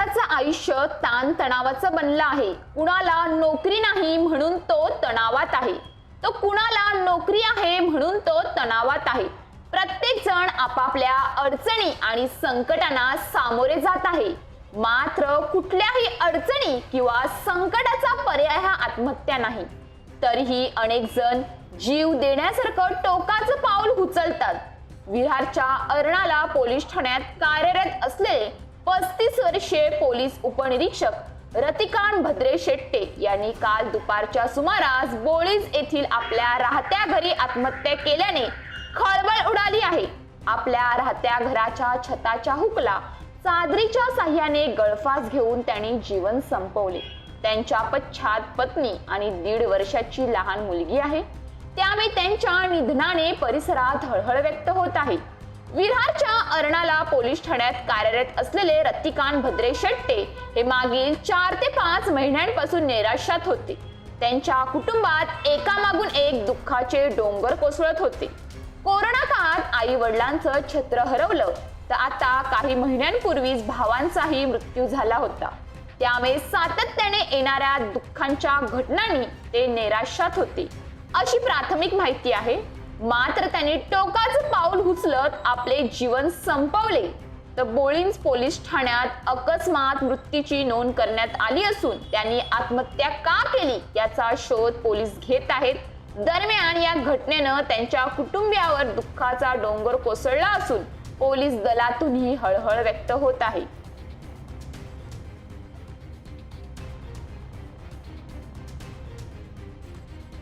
आयुष्य ताणतणावाचं बनलं आहे. कुणाला नोकरी नाही म्हणून तो तणावात आहे. तो कुणाला नोकरी आहे म्हणून तो तणावात आहे. प्रत्येक जण आपापल्या अडचणी आणि संकटांना सामोरे जात आहे. मात्र कुठल्याही अडचणी किंवा संकटाचा पर्याय हा आत्महत्या नाही. तरीही अनेक जण जीव देण्यासारखं टोकाचं पाऊल उचलतात. विहारच्या अर्णाला पोलीस ठाण्यात कार्यरत असलेले पोलीस उपनिरीक्षक रतिकांत भद्रे शेट्टे यांनी काल दुपारच्या सुमारास बोळीज येथील आपल्या राहत्या घरी आत्महत्या केल्याने खळबळ उडाली आहे. आपल्या राहत्या घराच्या छताच्या हुकला चादरीच्या साह्याने गळफास घेऊन त्यांनी जीवन संपवले. त्यांच्या पश्चात पत्नी आणि दीड वर्षाची लहान मुलगी आहे. त्यामुळे त्यांच्या निधनाने परिसरात हळहळ व्यक्त होत आहे. विरारच्या अर्णाला पोलीस ठाण्यात कार्यरत असलेले रत्तिकांत भद्रे शेट्टे हे मागील चार ते पाच महिन्यांपासून निराशात होते. त्यांच्या कुटुंबात एकामागून एक दुःखाचे डोंगर कोसळत होते. कोरोना काळात आई वडिलांचं छत्र हरवलं तर आता काही महिन्यांपूर्वीच भावांचाही मृत्यू झाला होता. त्यामुळे सातत्याने येणाऱ्या दुःखांच्या घटनांनी ते निराशात होते. अशी प्राथमिक माहिती आहे मात्र त्यांनी टोकाचं पाऊल उचलत आपले जीवन संपवले. तर बोळींज पोलीस ठाण्यात अकस्मात मृत्यूची नोंद करण्यात आली असून त्यांनी आत्महत्या का केली याचा शोध पोलीस घेत आहेत. दरम्यान या घटनेनं त्यांच्या कुटुंबियावर दुःखाचा डोंगर कोसळला असून पोलीस दलातूनही हळहळ व्यक्त होत आहे.